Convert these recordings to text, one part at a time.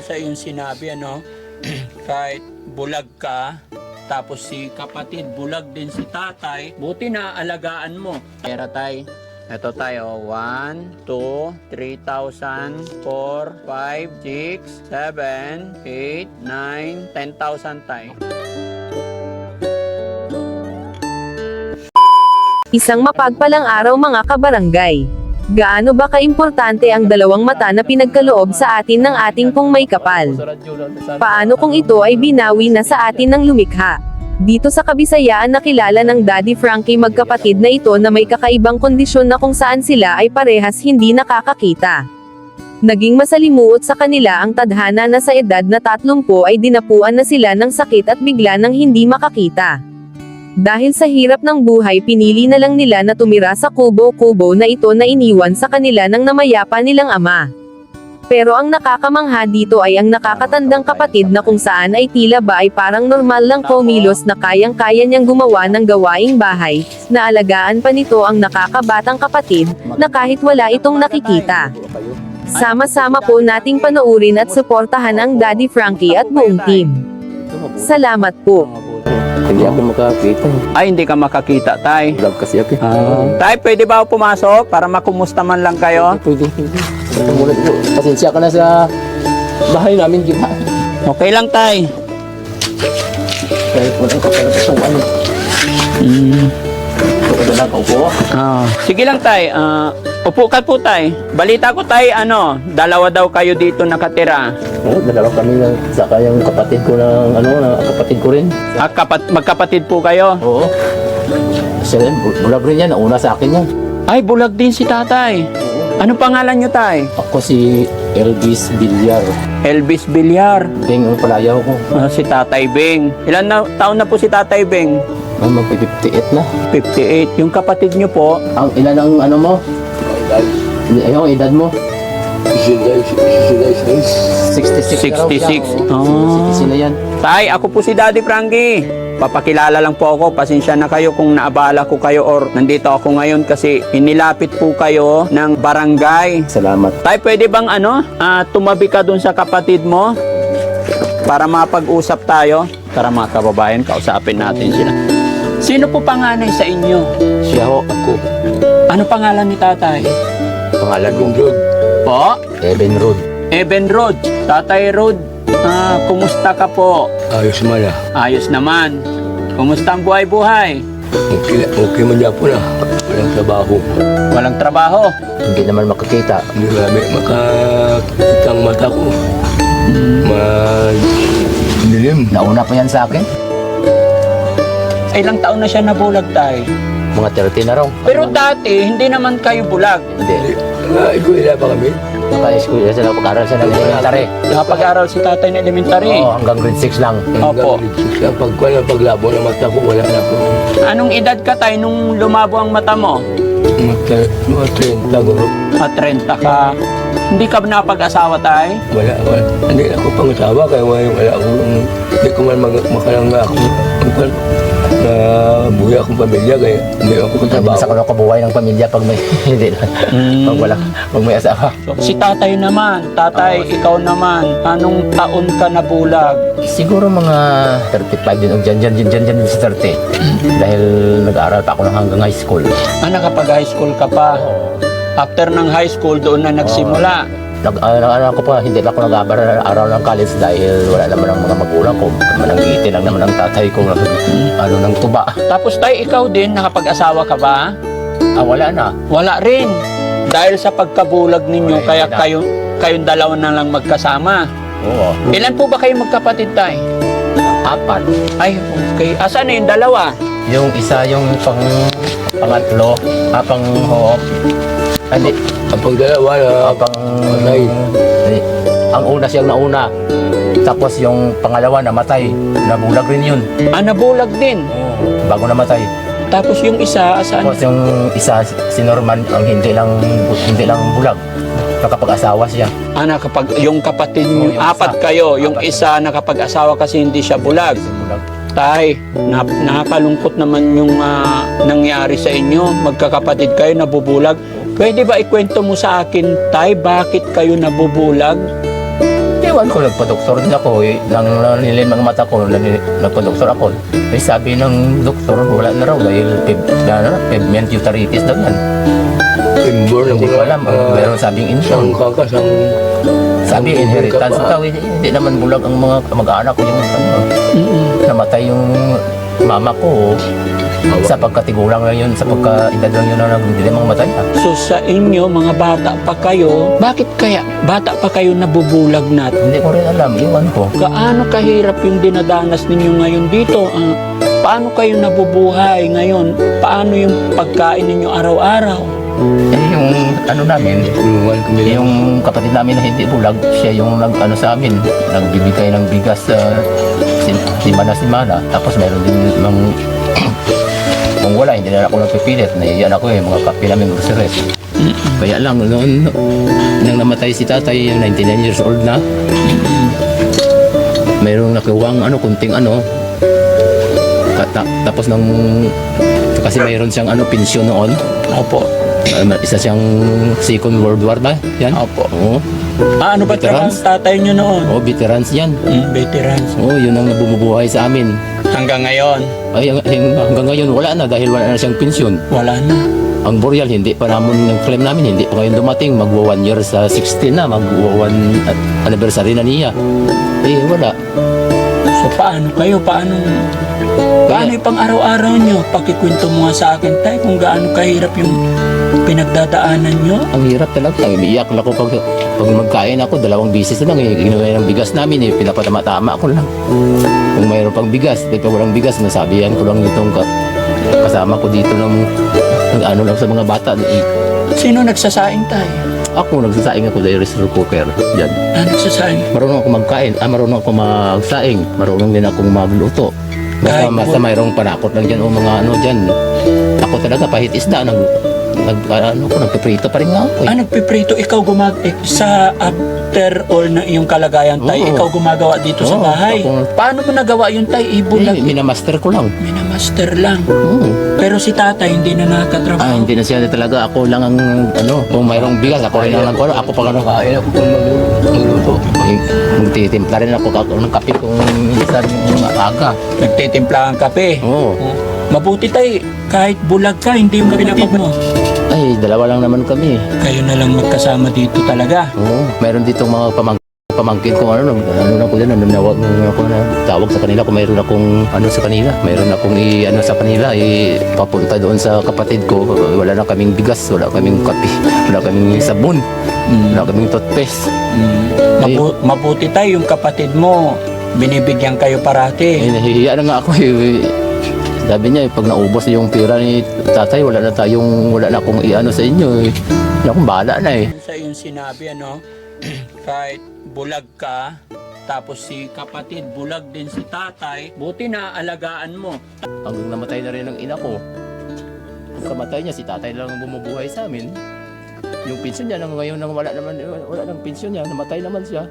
Sa iyong sinabi, ano, kahit bulag ka, tapos si kapatid, bulag din si tatay, buti na alagaan mo. Pera tay. Ito tayo, 1, 2, 3,000, 4, 5, 6, 7, 8, 9, 10,000 tay. Isang mapagpalang araw mga kabarangay. Gaano ba kaimportante ang dalawang mata na pinagkaloob sa atin ng ating pong may kapal? Paano kung ito ay binawi na sa atin ng lumikha? Dito sa Kabisayaan nakilala ng Daddy Frankie magkapatid na ito na may kakaibang kondisyon na kung saan sila ay parehas hindi nakakakita. Naging masalimuot sa kanila ang tadhana na sa edad na 30 ay dinapuan na sila ng sakit at bigla nang hindi makakita. Dahil sa hirap ng buhay pinili na lang nila na tumira sa kubo-kubo na ito na iniwan sa kanila ng namayapa nilang ama. Pero ang nakakamangha dito ay ang nakakatandang kapatid na kung saan ay tila ba ay parang normal lang kumilos na kayang-kaya niyang gumawa ng gawaing bahay, na alagaan pa nito ang nakakabatang kapatid, na kahit wala itong nakikita. Sama-sama po nating panoorin at suportahan ang Daddy Frankie at buong team. Salamat po. Hindi ako makakita. Ay, hindi ka makakita, tay. Vlog kasi ako. Ah, tay, pwede ba ako pumasok para makumusta man lang kayo? Pwede, pwede. Muna dito. Pasensya ka na sa bahay namin, di ba? Okay lang, tay. Kahit walang kapalapasuan. Mm. Ito ka na kaupo. Ah, sige lang, tay. Ah, upo ka po, tay. Balita ko, tay, ano, dalawa daw kayo dito nakatira. Oo, dalawa kami na saka yung kapatid ko ng ano, na kapatid ko rin. Ah, kapat magkapatid po kayo. Oo. Siya rin, bu- bulag rin yan. Nauna sa akin yan. Ay, bulag din si tatay. Ano pangalan nyo, tay? Ako si Elvis Villar. Elvis Villar. Ding, ang palayaw ko. Ah, si Tatay Beng. Ilan na, taon na po si Tatay Beng? Ay, mag-58 na. 58. Yung kapatid nyo po, Ang ilan ang ano mo? Yung edad mo? 66 na raw siya. 66. Oo. Oh. 66 na yan. Tay, ako po si Daddy Frankie. Papakilala lang po ako. Pasensya na kayo kung naabala ko kayo or nandito ako ngayon kasi inilapit po kayo ng barangay. Salamat. Tay, pwede bang ano, ah, tumabi ka dun sa kapatid mo para mapag-usap tayo? Tara mga kababayan, kausapin natin sila. Sino po panganay sa inyo? Siya ho, ako. Ano pangalan ni tatay? Pangalan ko. Rod. Po? Eben Rod. Eben Rod. Tatay Rod. Ah, kumusta ka po? Ayos man na. Ayos naman. Kumusta ang buhay-buhay? Okay, okay man niya po na. Walang trabaho. Walang trabaho. Hindi naman makakita. Hindi marami makakita ang mata ko. Madilim. Nauna pa yan sa akin. Ay, ilang taon na siya nabulag tayo. Mga 30 na raw. Pero dati, hindi naman kayo bulag. Hindi. Nakaiguila pa kami. Naka-school siya na pag-aral siya ng elementary. Nakapag-aral si tatay na elementary. Oo, hanggang grade 6 lang. Opo. Sa pagkuha ng paglabo ng mata ko, wala na po. Anong edad ka tayo nung lumabo ang mata mo? Mga mga 30 guro. At 30 ka. Hindi ka napag-asawa tayo? Wala, wala. Hindi ako pangasawa kaya wala, wala ako. Hindi ko man mag, makalangga ako. Na buhay akong pamilya kaya hindi ako katrabaho. sa kuno kabuhay ng pamilya pag may hindi na. Mm. Pag wala, pag may asawa. Si tatay naman. Tatay, ikaw naman. Anong taon ka nabulag? Siguro mga 35 din o dyan, dyan, dyan, dyan, dyan, din sa 30. Dahil nag-aaral pa ako ng hanggang high school. Ah, nakapag-high school ka pa. After ng high school, doon na nagsimula. Nag, uh, ano ko pa, hindi ako nag-aaral ng college dahil wala naman ang mga magulang ko. Manangiti lang naman ang tatay ko ng ano ng tuba. Tapos tayo, ikaw din, nakapag-asawa ka ba? Ah, wala na. Wala rin. Dahil sa pagkabulag ninyo, Wala, kaya kayo, kayong dalawa na lang magkasama. Oo. Ilan po ba kayo magkapatid tayo? Apat. Ay, okay. Asan na yung dalawa? Yung isa yung pang pangatlo, ah, pang ho. Hindi, Ang pagdalawa na ah, pang Patay. Hindi. Ang una siyang nauna. Tapos yung pangalawa namatay. Nabulag rin yun. Ah, nabulag din. Bago namatay. Tapos yung isa, asan? Tapos yung isa si Norman ang hindi lang hindi lang bulag. Nakapag-asawa siya. Ah, nakapag, yung kapatid niyo, yung apat isa. kayo. Yung Apat. isa nakapag-asawa kasi hindi siya bulag. Bulag. Tay, na, nakakalungkot naman yung ah, nangyari sa inyo. Magkakapatid kayo, nabubulag. Pwede ba ikwento mo sa akin, Tay, bakit kayo nabubulag? Ewan ko, nagpa-doktor din ako. Eh, nang nanilim ang mata ko, nagpa-doktor ako. Eh, sabi ng doktor, wala na raw dahil pig, na, na, pigment uveitis daw yan. Inborn Hindi ko alam, ah, meron sabing Sang info. kakas, ang... Sabi, inheritance daw. Hindi, hindi naman bulag ang mga kamag-anak ko yung ano, Mm-mm. namatay yung mama ko. Sa pagkatigulang lang yun, sa pagka-edad lang yun na hindi naman matay. ah. So sa inyo, mga bata pa kayo, bakit kaya bata pa kayo nabubulag na? Hindi ko rin alam, iwan ko. Gaano kahirap yung dinadanas ninyo ngayon dito? Ah, paano kayo nabubuhay ngayon? Paano yung pagkain ninyo araw-araw? Eh, yung ano namin, yung kapatid namin na hindi bulag, siya yung nag ano sa amin, nagbibigay ng bigas sa sim- simana-simana. Tapos meron din ng wala, hindi na ako nagpipilit. Naiiyan ako eh, mga kape namin groceries. Kaya lang, noon, nang namatay si tatay, yung 99 years old na, mayroong nakuwang ano, kunting ano, ta- tapos nang, kasi mayroon siyang ano, pensyon noon, Opo. Um, isa siyang Second World War ba? Yan? Opo. Oo. Ah, ano ba Veterans? tatay nyo noon? Oo, veterans yan. Mm, veterans. Oo, yun ang bumubuhay sa amin. Hanggang ngayon, Ay, hang- hang- hanggang ngayon wala na dahil wala na siyang pensyon. wala na. Ang Boreal, hindi pa namin, ang claim namin, hindi pa ngayon dumating. Magwa one year sa 16 na, magwa one uh, anniversary na niya. Eh, wala. So paano kayo? Paano paano yung pang araw-araw nyo? Pakikwento mo nga sa akin tay kung gaano kahirap yung pinagdadaanan nyo. Ang hirap talaga. Umiiyak na ako pag, pag magkain ako. Dalawang bisis na lang. Eh. Ginawa ng bigas namin. Eh. Pinapatama-tama ko lang. Kung mayroon pang bigas, pag walang bigas, nasabihan ko lang itong ka, kasama ko dito ng, ng ano lang sa mga bata. Sino nagsasaing tay? ako, nagsasaing ako dahil rice cooker. Yan. Ah, nagsasaing. Marunong ako magkain. Ah, marunong ako magsaing. Marunong din akong magluto. Basta, basta mayroong panakot lang dyan o mga ano dyan. Ako talaga, pahit isda. Nag, nag, ano ko, nagpiprito pa rin nga ako. Eh. Ah, nagpiprito, ikaw gumag... Eh, sa after all na iyong kalagayan tay, Oo. ikaw gumagawa dito sa Oo, bahay. ako- Paano mo nagawa yun tay? Ibulag. Eh, minamaster ko lang. Minamaster lang. Oo. Pero si tatay hindi na nakakatrabaho. Ah, hindi na siya talaga. Ako lang ang, ano, kung mayroong bigas, ako rin lang ang Ako pa nga Kaya ako mag- magluto. Eh, Magtitimpla rin ako ako ng kape kung minsan yung aga. Nagtitimpla ang kape. Oo. Oh. Mabuti tay, kahit bulag ka, hindi yung kapatid mo. Ay, dalawa lang naman kami. Kayo na lang magkasama dito talaga. Oo. Meron ditong mga pamang pamangkin ko ano, ano na ko din, ano, nawag ako na tawag sa kanila kung mayroon akong ano sa kanila. Mayroon akong i, ano sa kanila, i, papunta doon sa kapatid ko. Wala na kaming bigas, wala kaming kape, wala kaming sabon, wala kaming toothpaste. Mm. Mabu- mabuti tayo yung kapatid mo. Binibigyan kayo Eh, parati. nahihiya na nga ako eh. Sabi niya, eh, pag naubos yung pera ni tatay, wala na tayong, wala na akong iano sa inyo eh. Wala akong bahala na eh. Sa iyong sinabi, ano, kahit bulag ka, tapos si kapatid, bulag din si tatay, buti na alagaan mo. Hanggang namatay na rin ang ina ko. Kung kamatay niya, si tatay lang ang bumubuhay sa amin. Yung pensyon niya, nang ngayon nang wala naman, wala nang pensyon niya, namatay naman siya.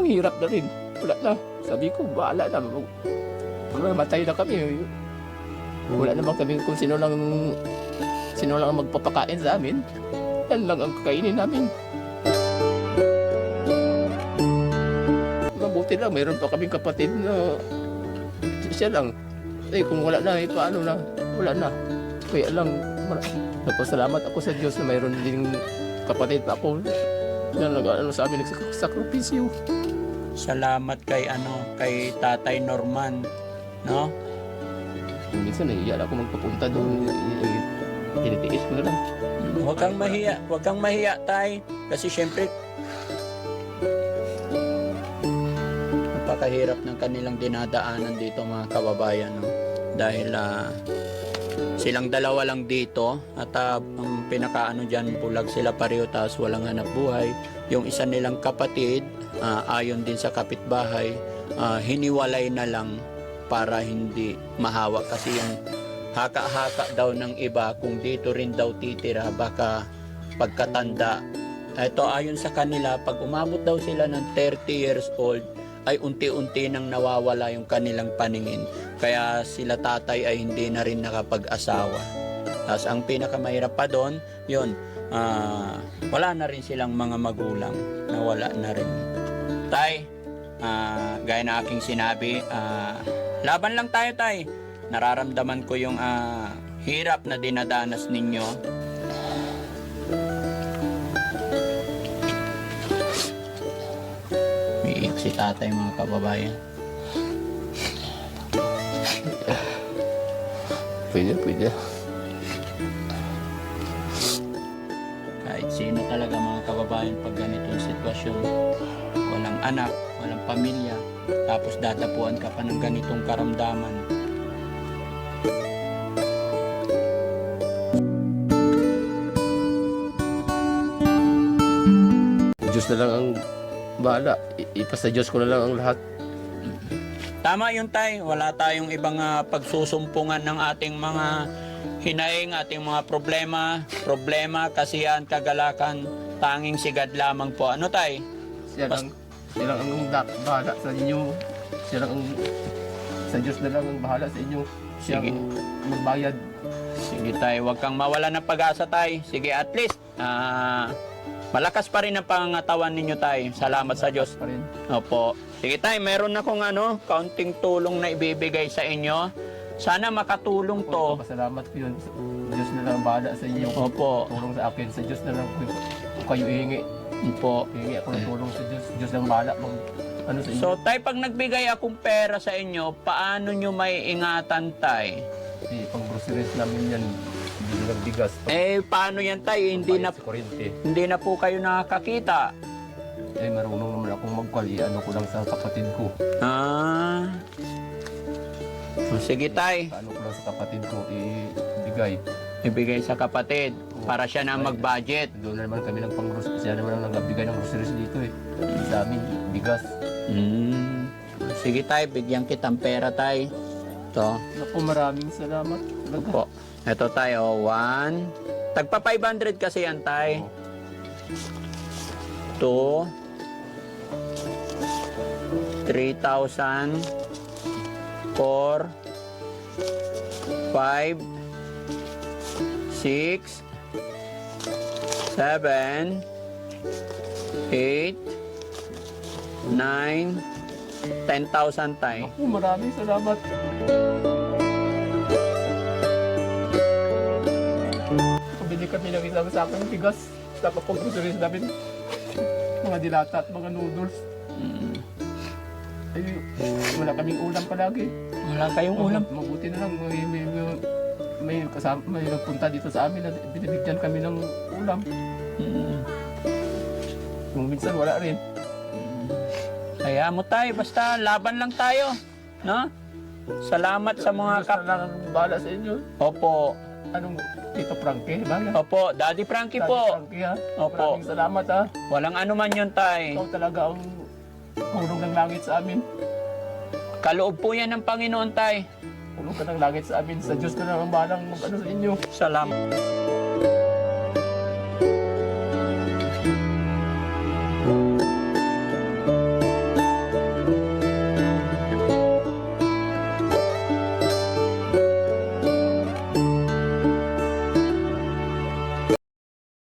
Ang hirap na rin. Wala na. Sabi ko, bahala na. Mamatay na kami. Wala naman kami kung sino lang sino lang ang magpapakain sa amin. Yan lang ang kakainin namin. Mabuti lang, mayroon pa kaming kapatid na siya lang. Eh, kung wala na, eh, paano na? Wala na. Kaya lang, nagpasalamat ako sa Diyos na mayroon din kapatid ako. Yan lang, ano sa amin, nagsakripisyo. Salamat kay ano, kay Tatay Norman, no? Minsan, nahihiya ako magpapunta doon. Eh, Tinitiis ko na lang. Huwag kang mahiya, huwag kang mahiya, tay. Kasi syempre, napakahirap ng kanilang dinadaanan dito mga kababayan, no? Dahil ah, silang dalawa lang dito at ah, ang pinakaano dyan, bulag sila pareho tapos walang hanap buhay. Yung isa nilang kapatid, ah, ayon din sa kapitbahay, ah, hiniwalay na lang para hindi mahawa kasi yung haka-haka daw ng iba kung dito rin daw titira baka pagkatanda. Ito ayon sa kanila pag umabot daw sila ng 30 years old ay unti-unti nang nawawala yung kanilang paningin. Kaya sila tatay ay hindi na rin nakapag-asawa. Tapos ang pinakamahirap pa doon yun ah, wala na rin silang mga magulang. Na wala na rin. Tay, ah, gaya na aking sinabi, ah, laban lang tayo tay. Nararamdaman ko yung ah, hirap na dinadanas ninyo. Umiiyak si tatay mga kababayan. Pwede, pwede. Kahit sino talaga mga kababayan pag ganitong sitwasyon, walang anak, walang pamilya, tapos datapuan ka pa ng ganitong karamdaman. Diyos na lang ang bahala. I- ipasa Diyos ko na lang ang lahat. Tama yun tay, wala tayong ibang ah, pagsusumpungan ng ating mga hinaing, ating mga problema, problema, kasiyahan, kagalakan, tanging sigad lamang po. Ano tay? Siya lang, siya lang ang bahala sa inyo. Siya lang ang, sa Diyos na lang ang bahala sa inyo. Siya Sige. ang magbayad. Sige tay, huwag kang mawala ng pag-asa tay. Sige, at least, ah, malakas pa rin ang pangangatawan ninyo tay. Salamat sa Diyos. Pa rin. Opo. Sige tay, meron akong ano, kaunting tulong na ibibigay sa inyo. Sana makatulong to. Pasalamat ko yun. Sa- Diyos na lang ang bahala sa inyo. Opo. Tulong sa akin. Sa Diyos na lang kung kayo ihingi. Opo. Hihingi ako ng tulong sa Diyos. Diyos lang bahala. Mag, ano sa inyo. So tay, pag nagbigay akong pera sa inyo, paano nyo may ingatan tay? Eh, pang groceries namin yan. Hindi na bigas. Eh, paano yan tay? Hindi na, Sa kuryente. hindi na po kayo nakakakita. Eh, marunong naman akong magkwali. Ano ko lang sa kapatid ko. Ah. O, Sige tay, Ano ko lang sa kapatid ko. Ibigay. Ibigay sa kapatid para siya na mag-budget. Doon na naman kami ng pang Siya naman ang nagbigay ng groceries dito eh. Sa amin, bigas. Hmm. Sige tay, bigyan kitang pera tay. Ito. Naku, maraming salamat. Talaga. Po. Ito tayo, one. Tagpa 500 kasi yan tay. Two. 3,000. Four. Five. Six. Seven. Eight. Nine. 10,000 tay. Naku, maraming salamat. Pabili kami ng isang sakong bigas. Tapos pang groceries namin. Mga dilata at mga noodles. Mm. Ay, wala kaming ulam palagi. Wala kayong ulam. Mabuti na lang. May, may, may, may, kasama, may nagpunta dito sa amin na binibigyan kami ng ulam. Mm. Kung minsan wala rin. Kaya mo tayo, basta laban lang tayo. No? Salamat sa mga kap... ang bahala sa inyo. Opo. Anong Tito Frankie? Bala. Opo, Daddy Frankie Daddy po. Frankie ha. Opo. Maraming salamat ha. Walang anuman yun, tay. Ikaw talaga ang hulog ng langit sa amin. Kaloob po yan ng Panginoon, tay. Hulog ka ng langit sa amin. Sa Diyos ka na ang balang mag ano sa inyo. Salamat.